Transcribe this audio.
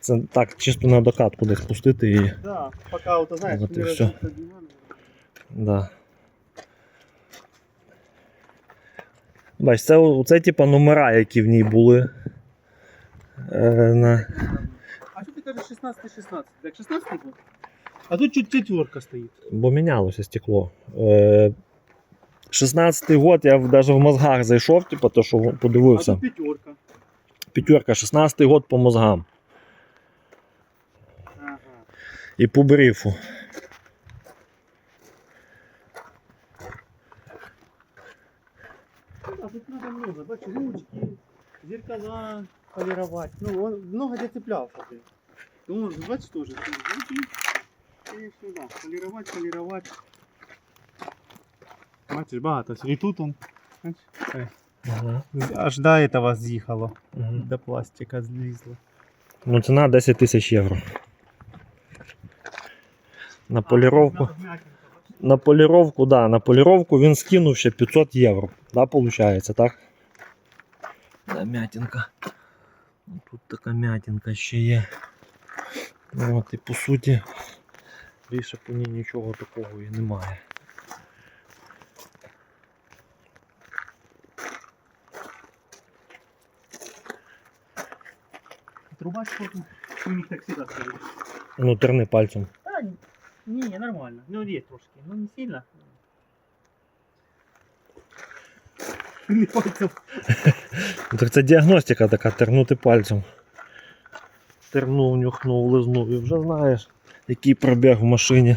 Це так, чисто на докатку десь пустити і. Да, пока вот, знаешь, Вот и не всё. разбиться диван. Да. Бач, це, о- це типа номера, які в ній були. Е, на... А что ты кажешь 16-16? Так 16 год? А тут чуть четверка стоит. Бо мінялося стекло. Е, 16-й год я навіть в мозгах зайшов, типу, то, що А подивився. тут пятерка. П'ятерка, 16-й год по мозгам. Ага. І по брифу. А тут надо много, бачу, ручки, зеркала полировать. Ну, он много где цеплялся ты. Ну, бачишь тоже. Ручки. И сюда. Полировать, полировать. Бачиш, багато. І тут он. бачиш, Ага. Аж до этого з'їхало. Угу. До пластика злізло. Ну, ціна 10 тисяч євро. На поліровку. На поліровку, да, на поліровку він скинув ще 500 євро. Да, получається, так? Да, м'ятінка. Ну, Тут така м'ятінка ще є. Ну, От, і по суті, більше по ній нічого такого і немає. Труба что у них так всегда стоит. Ну, терни пальцем. Не, не, нормально. Ну, есть трошки. Ну, не сильно. Не пальцем. Ну, Так це діагностика така, тернути пальцем. Тернув, нюхнув, лизнув і вже знаєш, який пробіг в машині.